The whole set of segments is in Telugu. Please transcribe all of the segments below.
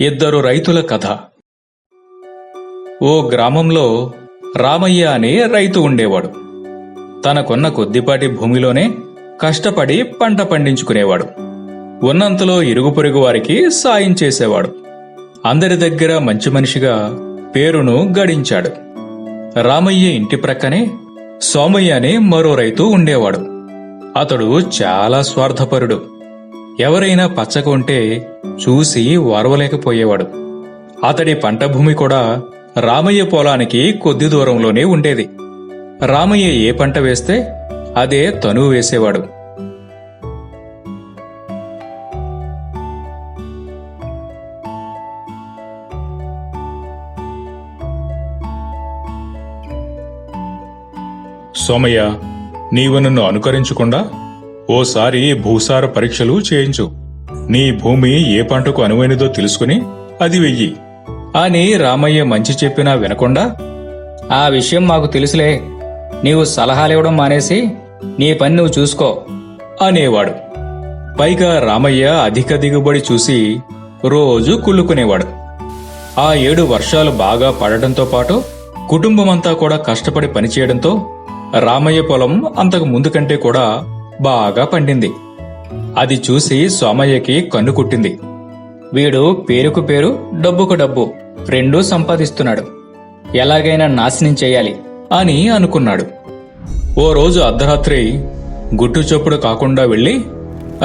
ఇద్దరు రైతుల కథ. ఓ గ్రామంలో రామయ్య అనే రైతు ఉండేవాడు. తనకున్న కొద్దిపాటి భూమిలోనే కష్టపడి పంట పండించుకునేవాడు. ఉన్నంతలో ఇరుగు పొరుగు వారికి సాయం చేసేవాడు. అందరి దగ్గర మంచి మనిషిగా పేరును గడించాడు. రామయ్య ఇంటి ప్రక్కనే సోమయ్య అనే మరో రైతు ఉండేవాడు. అతడు చాలా స్వార్థపరుడు. ఎవరైనా పచ్చకొంటే ఉంటే చూసి వరవలేకపోయేవాడు. అతడి పంట భూమి కూడా రామయ్య పొలానికి కొద్ది దూరంలోనే ఉండేది. రామయ్య ఏ పంట వేస్తే అదే తను వేసేవాడు. సోమయ్య నీవు నన్ను అనుకరించకుండా ఓసారి భూసార పరీక్షలు చేయించు. నీ భూమి ఏ పంటకు అనువైనదో తెలుసుకుని అది వెయ్యి. అని రామయ్య మంచి చెప్పినా వినకుండా ఆ విషయం మాకు తెలుసులే. నీవు సలహాలివ్వడం మానేసి నీ పని నువ్వు చూసుకో అనేవాడు. పైగా రామయ్య అధిక దిగుబడి చూసి రోజు కుళ్ళుకునేవాడు. ఆ ఏడు వర్షాలు బాగా పడటంతో పాటు కుటుంబమంతా కూడా కష్టపడి పనిచేయడంతో రామయ్య పొలం అంతకు ముందు కంటే కూడా బాగా పండింది. అది చూసి సోమయ్యకి కన్ను కుట్టింది. వీడు పేరుకు పేరు డబ్బుకు డబ్బు రెండూ సంపాదిస్తున్నాడు. ఎలాగైనా నాశనం చేయాలి అని అనుకున్నాడు. ఓ రోజు అర్ధరాత్రి గుట్టు చొప్పుడు కాకుండా వెళ్ళి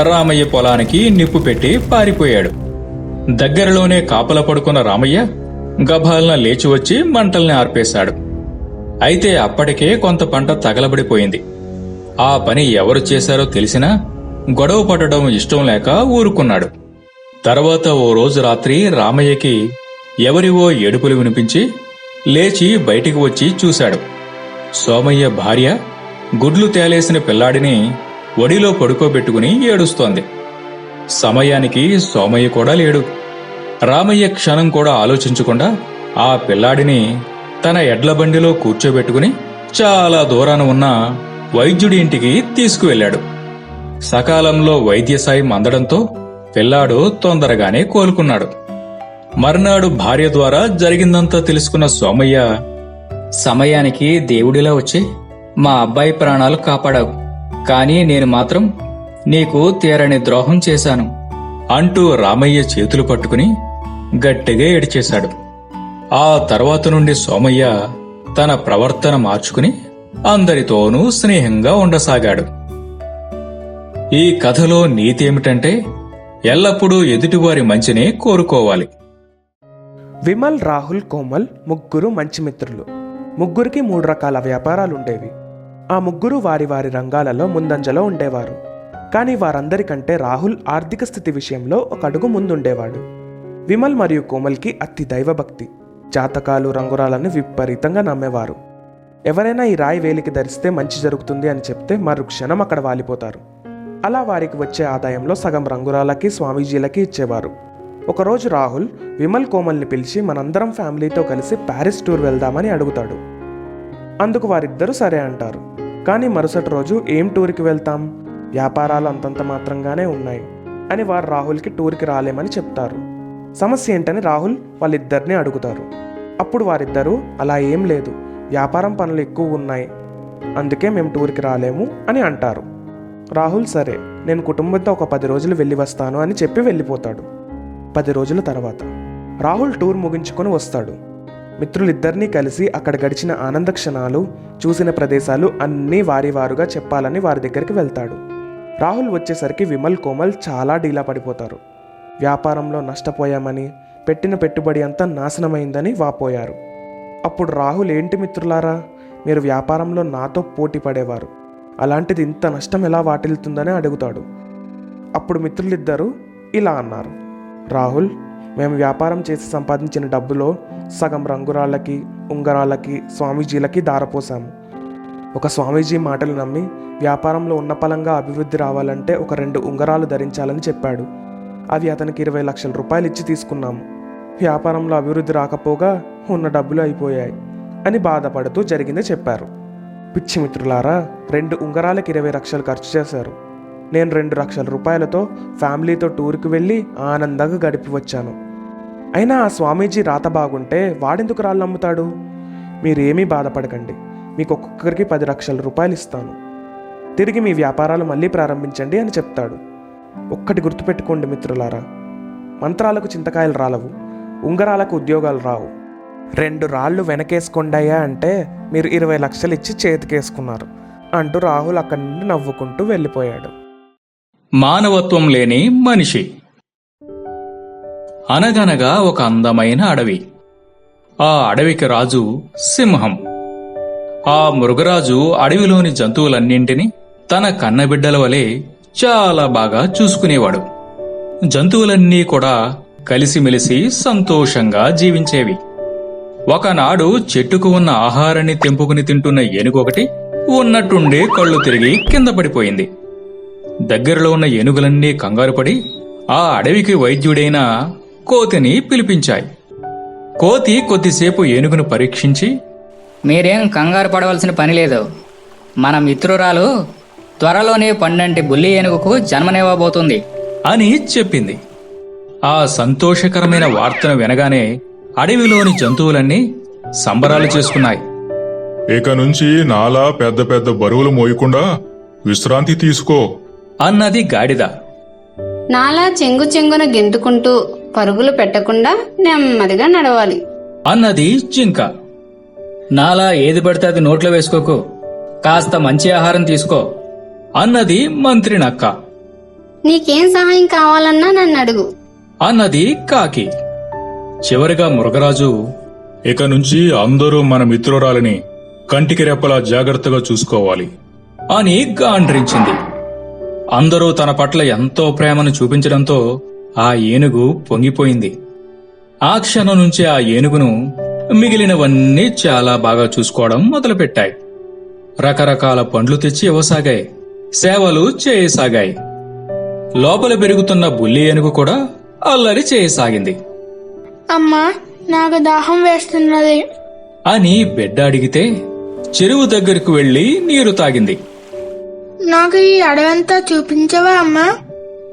రామయ్య పొలానికి నిప్పు పెట్టి పారిపోయాడు. దగ్గరలోనే కాపల పడుకున్న రామయ్య గభాలన లేచి వచ్చి మంటల్ని ఆర్పేశాడు. అయితే అప్పటికే కొంత పంట తగలబడిపోయింది. ఆ పని ఎవరు చేశారో తెలిసినా గొడవ పడడం ఇష్టం లేక ఊరుకున్నాడు. తర్వాత ఓ రోజు రాత్రి రామయ్యకి ఎవరివో ఏడుపులు వినిపించి లేచి బయటికి వచ్చి చూశాడు. సోమయ్య భార్య గుడ్లు తేలేసిన పిల్లాడిని ఒడిలో పడుకోబెట్టుకుని ఏడుస్తోంది. సమయానికి సోమయ్య కూడా లేడు. రామయ్య క్షణం కూడా ఆలోచించకుండా ఆ పిల్లాడిని తన ఎడ్ల బండిలో కూర్చోబెట్టుకుని చాలా దూరాన ఉన్న వైద్యుడి ఇంటికి తీసుకువెళ్ళాడు. సకాలంలో వైద్య సాయం అందడంతో పిల్లాడు తొందరగానే కోలుకున్నాడు. మర్నాడు భార్య ద్వారా జరిగిందంతా తెలుసుకున్న సోమయ్య సమయానికి దేవుడిలా వచ్చి మా అబ్బాయి ప్రాణాలు కాపాడావు కానీ నేను మాత్రం నీకు తీరని ద్రోహం చేశాను అంటూ రామయ్య చేతులు పట్టుకుని గట్టిగా ఏడిచేశాడు. ఆ తర్వాత నుండి సోమయ్య తన ప్రవర్తన మార్చుకుని అందరితోనూ స్నేహంగా ఉండసాగాడు. ఈ కథలో నీతి ఏమిటంటే ఎల్లప్పుడూ ఎదుటివారి మంచినే కోరుకోవాలి. విమల్ రాహుల్ కోమల్ ముగ్గురు మంచి మిత్రులు. ముగ్గురికి మూడు రకాల వ్యాపారాలు ఉండేవి ఆ ముగ్గురు వారి వారి రంగాలలో ముందంజలో ఉండేవారు. కానీ వారందరికంటే రాహుల్ ఆర్థిక స్థితి విషయంలో ఒక అడుగు ముందుండేవాడు. విమల్ మరియు కోమల్కి అతి దైవభక్తి. జాతకాలు రంగురాలను విపరీతంగా నమ్మేవారు. ఎవరైనా ఈ రాయి వేలికి ధరిస్తే మంచి జరుగుతుంది అని చెప్తే మరు క్షణం అక్కడ వాలిపోతారు. అలా వారికి వచ్చే ఆదాయంలో సగం రంగురాలకి స్వామీజీలకి ఇచ్చేవారు. ఒకరోజు రాహుల్ విమల్ కోమల్ని పిలిచి మనందరం ఫ్యామిలీతో కలిసి ప్యారిస్ టూర్ వెళ్దామని అడుగుతాడు. అందుకు వారిద్దరూ సరే అంటారు. కానీ మరుసటి రోజు ఏం టూర్కి వెళ్తాం? వ్యాపారాలు అంతంత మాత్రంగానే ఉన్నాయి అని వారు రాహుల్కి టూర్కి రాలేమని చెప్తారు. సమస్య ఏంటని రాహుల్ వాళ్ళిద్దరిని అడుగుతారు. అప్పుడు వారిద్దరూ అలా ఏం లేదు. వ్యాపారం పనులు ఎక్కువ ఉన్నాయి. అందుకే మేము టూర్కి రాలేము అని అంటారు. రాహుల్ సరే నేను కుటుంబంతో ఒక పది రోజులు వెళ్ళి వస్తాను అని చెప్పి వెళ్ళిపోతాడు. పది రోజుల తర్వాత రాహుల్ టూర్ ముగించుకొని వస్తాడు. మిత్రులిద్దరినీ కలిసి అక్కడ గడిచిన ఆనంద క్షణాలు చూసిన ప్రదేశాలు అన్నీ వారి వారుగా చెప్పాలని వారి దగ్గరికి వెళ్తాడు. రాహుల్ వచ్చేసరికి విమల్ కోమల్ చాలా డీలా పడిపోతారు. వ్యాపారంలో నష్టపోయామని పెట్టిన పెట్టుబడి అంతా నాశనమైందని వాపోయారు. అప్పుడు రాహుల్ ఏంటి మిత్రులారా? మీరు వ్యాపారంలో నాతో పోటీ పడేవారు. అలాంటిది ఇంత నష్టం ఎలా వాటిల్తుందని అడుగుతాడు. అప్పుడు మిత్రులిద్దరూ ఇలా అన్నారు. రాహుల్ మేము వ్యాపారం చేసి సంపాదించిన డబ్బులో సగం రంగురాళ్ళకి ఉంగరాలకి స్వామీజీలకి దారపోసాము ఒక స్వామీజీ మాటలు నమ్మి వ్యాపారంలో ఉన్నపలంగా అభివృద్ధి రావాలంటే ఒక రెండు ఉంగరాలు ధరించాలని చెప్పాడు. అవి అతనికి ఇరవై లక్షల రూపాయలు ఇచ్చి తీసుకున్నాము. వ్యాపారంలో అభివృద్ధి రాకపోగా ఉన్న డబ్బులు అయిపోయాయి అని బాధపడుతూ జరిగింది చెప్పారు. పిచ్చి మిత్రులారా రెండు ఉంగరాలకు ఇరవై లక్షలు ఖర్చు చేశారు. నేను రెండు లక్షల రూపాయలతో ఫ్యామిలీతో టూర్కి వెళ్ళి ఆనందంగా గడిపి వచ్చాను. అయినా ఆ స్వామీజీ రాత బాగుంటే వాడెందుకు రాళ్ళు నమ్ముతాడు? మీరేమీ బాధపడకండి. మీకు ఒక్కొక్కరికి పది లక్షల రూపాయలు ఇస్తాను. తిరిగి మీ వ్యాపారాలు మళ్ళీ ప్రారంభించండి అని చెప్తాడు. ఒక్కటి గుర్తుపెట్టుకోండి మిత్రులారా మంత్రాలకు చింతకాయలు రాలవు ఉంగరాలకు ఉద్యోగాలు రావు. రెండు రాళ్ళు వెనకేసుకుండాయా అంటే మీరు ఇరవై లక్షలు ఇచ్చి చేతికేసుకున్నారు అంటూ రాహుల్ అక్కడి నుండి నవ్వుకుంటూ వెళ్ళిపోయాడు. మానవత్వం లేని మనిషి. అనగనగా ఒక అందమైన అడవి. ఆ అడవికి రాజు సింహం. ఆ మృగరాజు అడవిలోని జంతువులన్నింటినీ తన కన్నబిడ్డల వలె చాలా బాగా చూసుకునేవాడు. జంతువులన్నీ కూడా కలిసిమెలిసి సంతోషంగా జీవించేవి. ఒకనాడు చెట్టుకు ఉన్న ఆహారాన్ని తెంపుకుని తింటున్న ఏనుగొకటి ఉన్నట్టుండే కళ్ళు తిరిగి కింద పడిపోయింది. దగ్గరలో ఉన్న ఏనుగులన్నీ కంగారుపడి ఆ అడవికి వైద్యుడైన కోతిని పిలిపించాయి. కోతి కొద్దిసేపు ఏనుగును పరీక్షించి మీరేం కంగారు పడవలసిన పని లేదు. మన మిత్రురాలు త్వరలోనే పండంటి బుల్లి ఏనుగుకు జన్మనివ్వబోతుంది. అని చెప్పింది. ఆ సంతోషకరమైన వార్తను వినగానే అడవిలోని జంతువులన్నీ సంబరాలు చేసుకున్నాయి. ఇక నుంచి నాలా పెద్ద పెద్ద బరువులు మోయకుండా విశ్రాంతి తీసుకో. అన్నది గాడిద. నాలా చెంగు చెంగున గెంతుకుంటూ పరుగులు పెట్టకుండా నెమ్మదిగా నడవాలి. అన్నది జింక. నాలా ఏది పడితే అది నోట్లో వేసుకోకు. కాస్త మంచి ఆహారం తీసుకో. అన్నది మంత్రి నక్క నీకేం సహాయం కావాలన్నా నన్ను అడుగు. అన్నది కాకి. చివరిగా మృగరాజు ఇక నుంచి అందరూ మన మిత్రురాలిని కంటికి రెప్పలా జాగ్రత్తగా చూసుకోవాలి. అని గాండ్రించింది. అందరూ తన పట్ల ఎంతో ప్రేమను చూపించడంతో ఆ ఏనుగు పొంగిపోయింది. ఆ క్షణం నుంచి ఆ ఏనుగును మిగిలినవన్నీ చాలా బాగా చూసుకోవడం మొదలుపెట్టాయి. రకరకాల పండ్లు తెచ్చి ఇవ్వసాగాయి. సేవలు చేయసాగాయి. లోపల పెరుగుతున్న బుల్లి ఏనుగు కూడా అల్లరి చేయసాగింది. అమ్మా నాకు దాహం వేస్తున్నది. అని బిడ్డ అడిగితే చెరువు దగ్గరకు వెళ్ళి నీరు తాగింది. నాకు ఈ అడవంతా చూపించవా అమ్మా?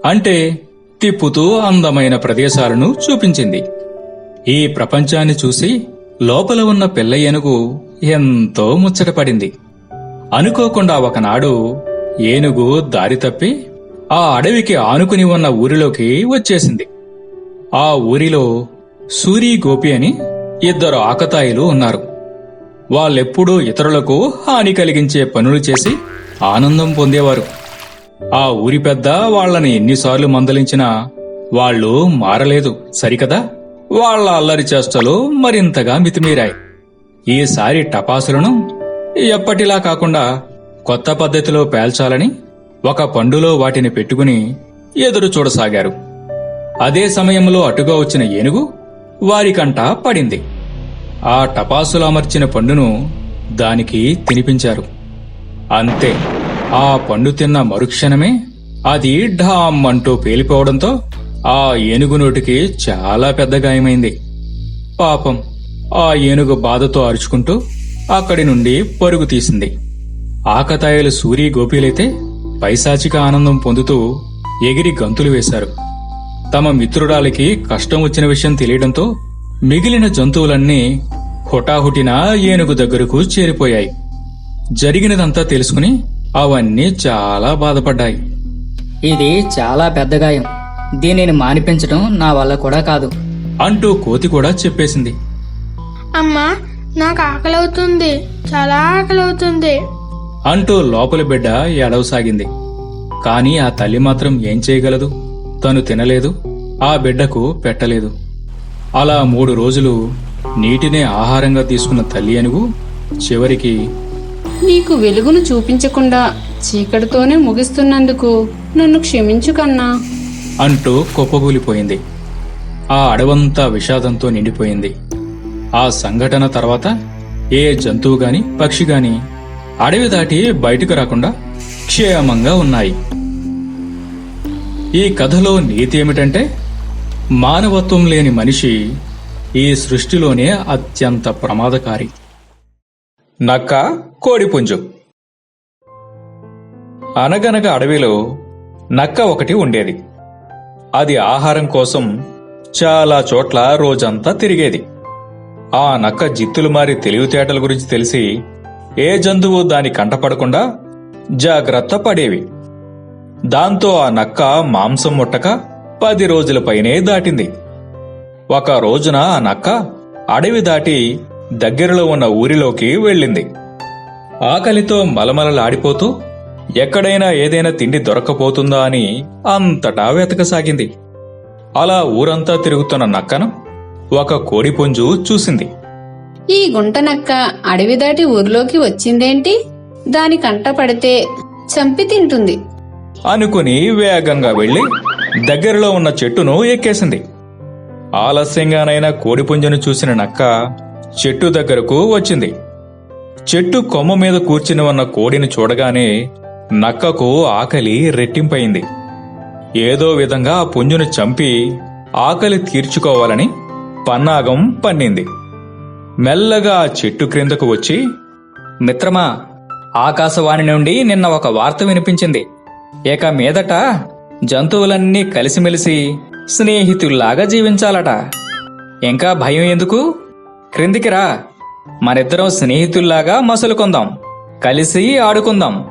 అంటే తిప్పుతూ అందమైన ప్రదేశాలను చూపించింది. ఈ ప్రపంచాన్ని చూసి లోపల ఉన్న పిల్ల ఏనుగు ఎంతో ముచ్చటపడింది అనుకోకుండా ఒకనాడు ఏనుగు దారి తప్పి ఆ అడవికి ఆనుకుని ఉన్న ఊరిలోకి వచ్చేసింది. ఆ ఊరిలో సూరి గోపి అని ఇద్దరు ఆకతాయిలు ఉన్నారు. వాళ్ళెప్పుడూ ఇతరులకు హాని కలిగించే పనులు చేసి ఆనందం పొందేవారు. ఆ ఊరి పెద్ద వాళ్ళని ఎన్నిసార్లు మందలించినా వాళ్ళు మారలేదు సరికదా? వాళ్ళ అల్లరి చేష్టలు మరింతగా మితిమీరాయి. ఈసారి టపాసులను ఎప్పటిలా కాకుండా కొత్త పద్ధతిలో పేల్చాలని ఒక పండులో వాటిని పెట్టుకుని ఎదురు చూడసాగారు. అదే సమయంలో అటుగా వచ్చిన ఏనుగు వారికంట పడింది. ఆ టపాసులు అమర్చిన పండును దానికి తినిపించారు. అంతే ఆ పండు తిన్న మరుక్షణమే అది ఢామ్ అంటూ పేలిపోవడంతో ఆ ఏనుగు నోటికి చాలా పెద్ద గాయమైంది. పాపం ఆ ఏనుగు బాధతో అరుచుకుంటూ అక్కడి నుండి పరుగు తీసింది. ఆకతాయిలు సూరి గోపీలైతే పైశాచిక ఆనందం పొందుతూ ఎగిరి గంతులు వేశారు. తమ మిత్రురాలికి కష్టం వచ్చిన విషయం తెలియడంతో మిగిలిన జంతువులన్నీ హుటాహుటిన ఏనుగు దగ్గరకు చేరిపోయాయి. జరిగినదంతా తెలుసుకుని అవన్నీ చాలా బాధపడ్డాయి. ఇది చాలా పెద్ద గాయం. దీనిని మానిపించడం నా వల్ల కూడా కాదు. అంటూ కోతి కూడా చెప్పేసింది. అమ్మా నాకు ఆకలవుతుంది. చాలా ఆకలవుతుంది. అంటూ లోపలి బిడ్డ ఏడవసాగింది. కాని ఆ తల్లి మాత్రం ఏం చేయగలదు? తను తినలేదు ఆ బిడ్డకు పెట్టలేదు. అలా మూడు రోజులు నీటినే ఆహారంగా తీసుకున్న తల్లి అనుగు చివరికి నీకు వెలుగును చూపించకుండా చీకటితోనే ముగిస్తున్నందుకు నన్ను క్షమించు కన్నా. అంటూ కుప్పగూలిపోయింది ఆ అడవంతా విషాదంతో నిండిపోయింది. ఆ సంఘటన తర్వాత ఏ జంతువు గాని పక్షి గాని అడవి దాటి బయటకు రాకుండా క్షేమంగా ఉన్నాయి. ఈ కథలో నీతి ఏమిటంటే మానవత్వం లేని మనిషి ఈ సృష్టిలోనే అత్యంత ప్రమాదకారి. నక్క కోడిపుంజు అనగనగా అడవిలో నక్క ఒకటి ఉండేది. అది ఆహారం కోసం చాలా చోట్ల రోజంతా తిరిగేది. ఆ నక్క జిత్తులు మారి తెలివితేటల గురించి తెలిసి ఏ జంతువు దాని కంటపడకుండా జాగ్రత్త పడేవి. దాంతో ఆ నక్క మాంసం ముట్టక పది రోజుల పైనే దాటింది. ఒక రోజున ఆ నక్క అడవి దాటి దగ్గరలో ఉన్న ఊరిలోకి వెళ్ళింది. ఆకలితో మలమలలాడిపోతూ ఎక్కడైనా ఏదైనా తిండి దొరక్కపోతుందా అని అంతటా వెతకసాగింది. అలా ఊరంతా తిరుగుతున్న నక్కను ఒక కోడిపుంజు చూసింది. ఈ గుంట నక్క అడవి దాటి ఊర్లోకి వచ్చిందేంటి? దాని కంట పడితే చంపి తింటుంది. అనుకుని వేగంగా వెళ్ళి దగ్గరలో ఉన్న చెట్టును ఎక్కేసింది. ఆలస్యంగానైనా కోడిపుంజను చూసిన నక్క చెట్టు దగ్గరకు వచ్చింది. చెట్టు కొమ్మ మీద కూర్చుని ఉన్న కోడిని చూడగానే నక్కకు ఆకలి రెట్టింపయింది ఏదో విధంగా ఆ పుంజును చంపి ఆకలి తీర్చుకోవాలని పన్నాగం పన్నింది. మెల్లగా ఆ చెట్టు క్రిందకు వచ్చి మిత్రమా ఆకాశవాణి నుండి నిన్న ఒక వార్త వినిపించింది. ఇక మీదట జంతువులన్నీ కలిసిమెలిసి స్నేహితుల్లాగా జీవించాలట. ఇంకా భయం ఎందుకు? క్రిందికి రా. మనిద్దరం స్నేహితుల్లాగా మసులుకుందాం. కలిసి ఆడుకుందాం.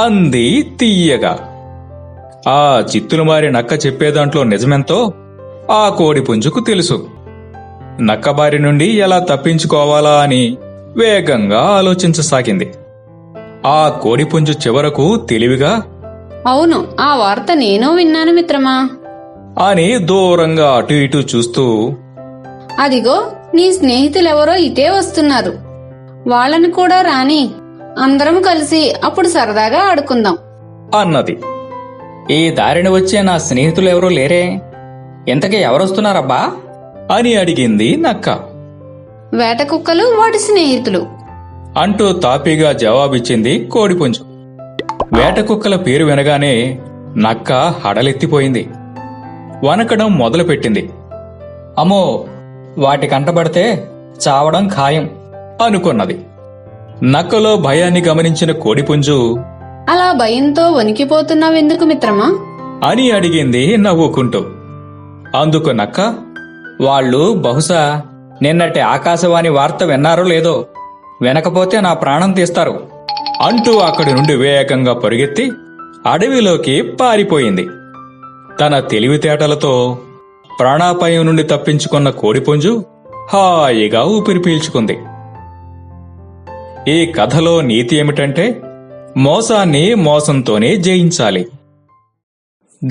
అంది తీయగా ఆ చిత్తులు మారి నక్క చెప్పేదాంట్లో నిజమెంతో ఆ కోడి పుంజుకు తెలుసు. నక్కబారి నుండి ఎలా తప్పించుకోవాలా అని వేగంగా ఆలోచించసాగింది. ఆ కోడిపుంజు చివరకు తెలివిగా అవును ఆ వార్త నేను విన్నాను మిత్రమా? అని దూరంగా అటు ఇటు చూస్తూ అదిగో నీ స్నేహితులెవరో ఇటే వస్తున్నారు. వాళ్ళని కూడా రాని అందరం కలిసి అప్పుడు సరదాగా ఆడుకుందాం. అన్నది. ఈ దారిని వచ్చే నా స్నేహితులు ఎవరూ లేరే? ఇంతకీ ఎవరొస్తున్నారబ్బా? అని అడిగింది నక్క. వేట కుక్కలు వాటి స్నేహితులు. అంటూ తాపీగా జవాబిచ్చింది కోడిపుంజు. వేట కుక్కల పేరు వినగానే నక్క హడలెత్తిపోయింది. వనకడం మొదలుపెట్టింది. అమ్మో వాటి కంటపడితే చావడం ఖాయం అనుకున్నది. నక్కలో భయాన్ని గమనించిన కోడిపుంజు అలా భయంతో వణికిపోతున్నావెందుకు మిత్రమా? అని అడిగింది నవ్వుకుంటూ. అందుకు నక్క వాళ్ళు బహుశా నిన్నటి ఆకాశవాణి వార్త విన్నారో లేదో వినకపోతే నా ప్రాణం తీస్తారు. అంటూ అక్కడి నుండి వేగంగా పరుగెత్తి అడవిలోకి పారిపోయింది. తన తెలివితేటలతో ప్రాణాపాయం నుండి తప్పించుకున్న కోడిపుంజు హాయిగా ఊపిరి పీల్చుకుంది. ఈ కథలో నీతి ఏమిటంటే మోసాన్ని మోసంతోనే జయించాలి.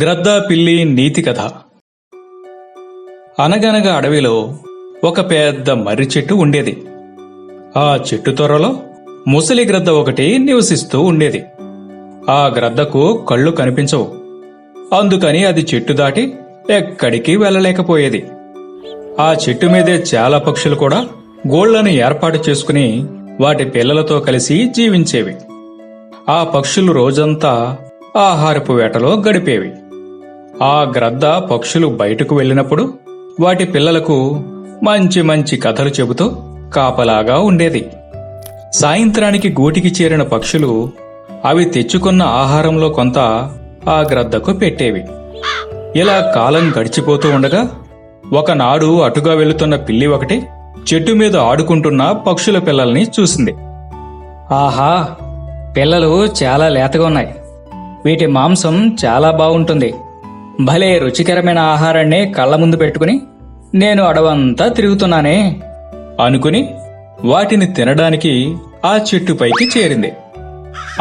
గ్రద్దా పిల్లి నీతి కథ. అనగనగా అడవిలో ఒక పెద్ద మర్రి చెట్టు ఉండేది. ఆ చెట్టు త్వరలో ముసలి గ్రద్ద ఒకటి నివసిస్తూ ఉండేది. ఆ గ్రద్దకు కళ్ళు కనిపించవు. అందుకని అది చెట్టు దాటి ఎక్కడికి వెళ్ళలేకపోయేది. ఆ చెట్టు మీదే చాలా పక్షులు కూడా గోళ్ళను ఏర్పాటు చేసుకుని వాటి పిల్లలతో కలిసి జీవించేవి. ఆ పక్షులు రోజంతా ఆహారపు వేటలో గడిపేవి. ఆ గ్రద్ద పక్షులు బయటకు వెళ్ళినప్పుడు వాటి పిల్లలకు మంచి మంచి కథలు చెబుతూ కాపలాగా ఉండేది. సాయంత్రానికి గూటికి చేరిన పక్షులు అవి తెచ్చుకున్న ఆహారంలో కొంత ఆ గ్రద్దకు పెట్టేవి. ఇలా కాలం గడిచిపోతూ ఉండగా ఒకనాడు అటుగా వెళుతున్న పిల్లి ఒకటి చెట్టు మీద ఆడుకుంటున్న పక్షుల పిల్లల్ని చూసింది. ఆహా పిల్లలు చాలా లేతగా ఉన్నాయి. వీటి మాంసం చాలా బాగుంటుంది. భలే రుచికరమైన ఆహారాన్ని కళ్ళ ముందు పెట్టుకుని నేను అడవంతా తిరుగుతున్నానే అనుకుని వాటిని తినడానికి ఆ చెట్టుపైకి చేరింది.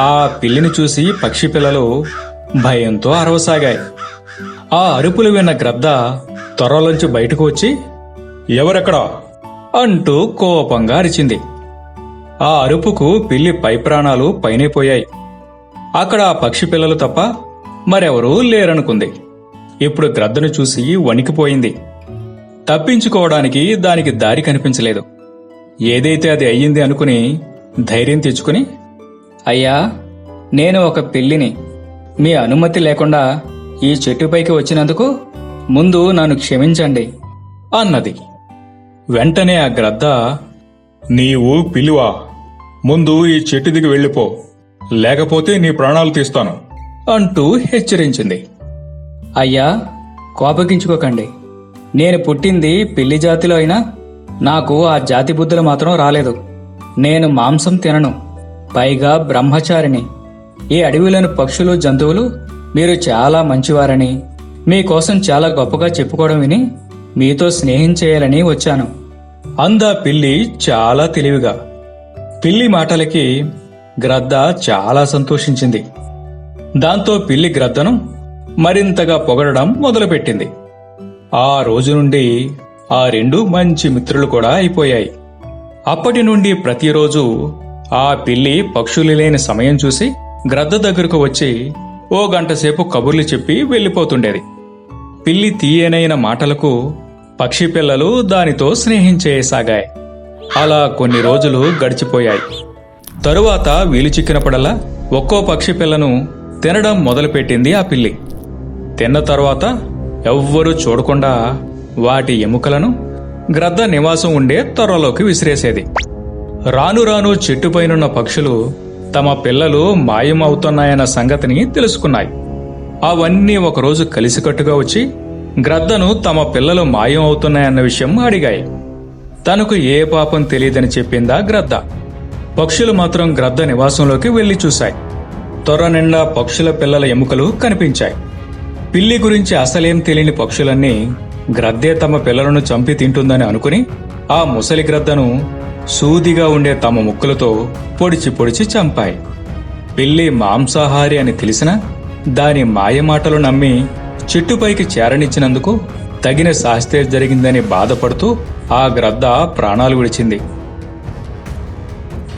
ఆ పిల్లిని చూసి పక్షి పిల్లలు భయంతో అరవసాగాయి. ఆ అరుపులు విన్న గ్రద్ద త్వరలోంచి బయటకు వచ్చి ఎవరెక్కడా? అంటూ కోపంగా అరిచింది. ఆ అరుపుకు పిల్లి పై ప్రాణాలు పైనే పోయాయి. అక్కడ ఆ పక్షి పిల్లలు తప్ప మరెవరూ లేరనుకుంది. ఇప్పుడు గ్రద్దను చూసి వణికిపోయింది. తప్పించుకోవడానికి దానికి దారి కనిపించలేదు. ఏదైతే అది అయ్యింది అనుకుని ధైర్యం తెచ్చుకుని అయ్యా నేను ఒక పిల్లిని. మీ అనుమతి లేకుండా ఈ చెట్టుపైకి వచ్చినందుకు ముందు నన్ను క్షమించండి అన్నది. వెంటనే ఆ గ్రద్ద నీవు పిలువా. ముందు ఈ చెట్టు దిగి వెళ్ళిపో. లేకపోతే నీ ప్రాణాలు తీస్తాను అంటూ హెచ్చరించింది. అయ్యా కోపగించుకోకండి. నేను పుట్టింది పిల్లి జాతిలో అయినా నాకు ఆ జాతి బుద్ధులు మాత్రం రాలేదు. నేను మాంసం తినను. పైగా బ్రహ్మచారిని ఈ అడవిలోని పక్షులు జంతువులు మీరు చాలా మంచివారని మీకోసం చాలా గొప్పగా చెప్పుకోవడం విని మీతో స్నేహం చేయాలని వచ్చాను. అందా పిల్లి చాలా తెలివిగా. పిల్లి మాటలకి గ్రద్ద చాలా సంతోషించింది. దాంతో పిల్లి గ్రద్దను మరింతగా పొగడడం మొదలుపెట్టింది. ఆ రోజు నుండి ఆ రెండు మంచి మిత్రులు కూడా అయిపోయాయి. అప్పటి నుండి ప్రతిరోజు ఆ పిల్లి పక్షులు లేని సమయం చూసి గ్రద్ద దగ్గరకు వచ్చి ఓ గంటసేపు కబుర్లు చెప్పి వెళ్ళిపోతుండేది. పిల్లి తీయనైన మాటలకు పక్షి పిల్లలు దానితో స్నేహించేయసాగాయి అలా కొన్ని రోజులు గడిచిపోయాయి. తరువాత వీలు చిక్కినప్పుడల్లా ఒక్కో పక్షి పిల్లను తినడం మొదలుపెట్టింది ఆ పిల్లి. తిన్న తర్వాత ఎవ్వరూ చూడకుండా వాటి ఎముకలను గ్రద్ద నివాసం ఉండే త్వరలోకి విసిరేసేది. రాను రాను చెట్టుపైనున్న పక్షులు తమ పిల్లలు మాయమవుతున్నాయన్న సంగతిని తెలుసుకున్నాయి. అవన్నీ ఒకరోజు కలిసికట్టుగా వచ్చి గ్రద్దను తమ పిల్లలు మాయం అవుతున్నాయన్న విషయం అడిగాయి. తనకు ఏ పాపం తెలియదని చెప్పిందా గ్రద్ద. పక్షులు మాత్రం గ్రద్ద నివాసంలోకి వెళ్ళి చూశాయి. త్వర నిండా పక్షుల పిల్లల ఎముకలు కనిపించాయి. పిల్లి గురించి అసలేం తెలియని పక్షులన్నీ గ్రద్దే తమ పిల్లలను చంపి తింటుందని అనుకుని ఆ ముసలి గ్రద్దను సూదిగా ఉండే తమ ముక్కులతో పొడిచి పొడిచి చంపాయి. పిల్లి మాంసాహారి అని తెలిసిన దాని మాయమాటలు నమ్మి చెట్టుపైకి చేరనిచ్చినందుకు తగిన శాస్తే జరిగిందని బాధపడుతూ ఆ గ్రద్ద ప్రాణాలు విడిచింది.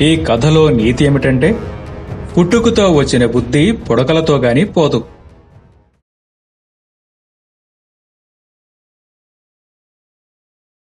ఈ కథలో నీతి ఏమిటంటే పుట్టుకతో వచ్చిన బుద్ధి పుడకలతో గాని పోదు.